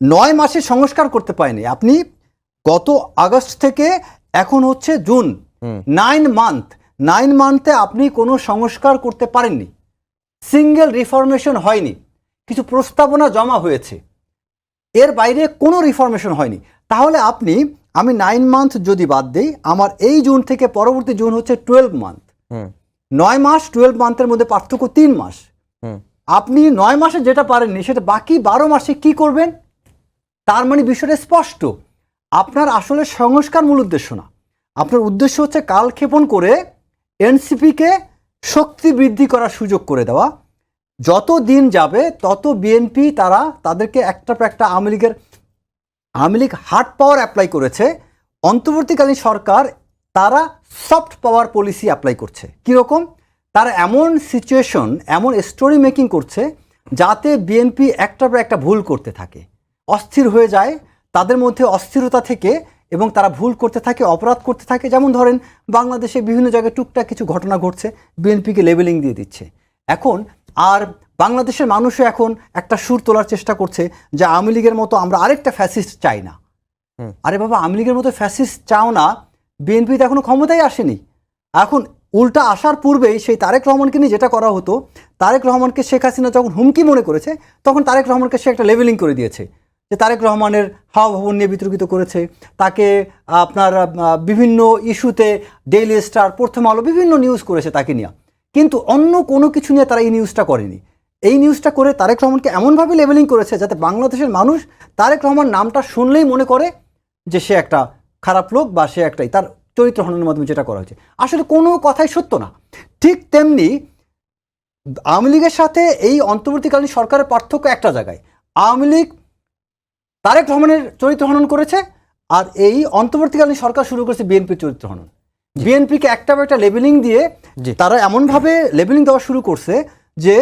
নয় মাসে সংস্কার করতে পারেনি। আপনি গত আগস্ট থেকে এখন হচ্ছে জুন নাইন মান্থ নাইন মান্থে আপনি কোনো সংস্কার করতে পারেননি। সিঙ্গেল রিফরমেশন হয়নি। কিছু প্রস্তাবনা জমা হয়েছে। এর বাইরে কোনো রিফরমেশন হয়নি। তাহলে আপনি আমি নাইন মান্থ যদি বাদ দিই আমার এই জুন থেকে পরবর্তী জুন হচ্ছে টুয়েলভ মান্থ নয় মাস টুয়েলভ মান্থের মধ্যে পার্থক্য তিন মাস। আপনি নয় মাসে যেটা পারেননি সেটা বাকি বারো মাসে কি করবেন? তার মানে বিষয়টা স্পষ্ট। আপনার আসলে সংস্কার মূল উদ্দেশ্য না। আপনার উদ্দেশ্য হচ্ছে কালক্ষেপণ করে এনসিপিকে শক্তি বৃদ্ধি করার সুযোগ করে দেওয়া। যত দিন যাবে, তত বিএনপি তারা তাদেরকে একটা পর একটা আওয়ামী লীগের Awami League hard power apply করেছে। অন্তর্বর্তীকালীন সরকার তারা সফট পাওয়ার পলিসি অ্যাপ্লাই করছে। কীরকম? তারা এমন সিচুয়েশন এমন স্টোরি মেকিং করছে যাতে বিএনপি একটার পর একটা ভুল করতে থাকে। অস্থির হয়ে যায় তাদের মধ্যে অস্থিরতা থেকে এবং তারা ভুল করতে থাকে অপরাধ করতে থাকে। যেমন ধরেন বাংলাদেশে বিভিন্ন জায়গায় টুকটাক কিছু ঘটনা ঘটছে বিএনপিকে লেবেলিং দিয়ে দিচ্ছে। এখন আর বাংলাদেশের মানুষও এখন একটা সুর তোলার চেষ্টা করছে যে আওয়ামী লীগের মতো আমরা আরেকটা ফ্যাসিস্ট চাই না। আরে বাবা আওয়ামী লীগের মতো ফ্যাসিস্ট চাও না। বিএনপি তো এখনও ক্ষমতায় আসেনি। এখন উল্টা আসার পূর্বেই সেই তারেক রহমানকে নিয়ে যেটা করা হতো তারেক রহমানকে শেখ হাসিনা যখন হুমকি মনে করেছে তখন তারেক রহমানকে সে একটা লেভেলিং করে দিয়েছে। যে তারেক রহমানের হাওয়া ভবন নিয়ে বিতর্কিত করেছে। তাকে আপনার বিভিন্ন ইস্যুতে ডেইলি স্টার, প্রথম আলো, বিভিন্ন নিউজ করেছে তাকে নিয়ে। কিন্তু অন্য কোনো কিছু নিয়ে তারা এই নিউজটা করেনি। এই নিউজটা করে তারেক রহমানকে এমনভাবে লেভেলিং করেছে যাতে বাংলাদেশের মানুষ তারেক রহমান নামটা শুনলেই মনে করে যে সে একটা খারাপ লোক বা সে একটাই, তার চরিত্র হননের মাধ্যমে যেটা করা হয়েছে। আসলে কোনো কথাই সত্য না। ঠিক তেমনি আওয়ামী লীগের সাথে এই অন্তর্বর্তীকালীন সরকারের পার্থক্য একটা জায়গায়। আওয়ামী লীগ তারেক রহমানের চরিত্র হনন করেছে আর এই অন্তর্বর্তীকালীন সরকার শুরু করেছে বিএনপির চরিত্র হনন বিএনপিকে একটা বা একটা লেবেলিং দিয়ে। তারা এমনভাবে লেবেলিং দেওয়া শুরু করছে যে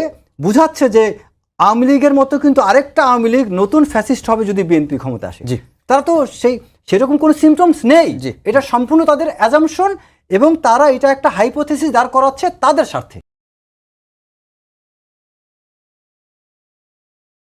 বুঝাচ্ছে যে আওয়ামী লীগের মতো কিন্তু আরেকটা আওয়ামী লীগ নতুন ফ্যাসিস্ট হবে যদি বিএনপি ক্ষমতা আসে। তারা তো সেই সেরকম কোনো সিমটমস নেই জি। এটা সম্পূর্ণ তাদের অ্যাজামশন এবং তারা এটা একটা হাইপোথেসিস দাঁড় করাচ্ছে তাদের স্বার্থে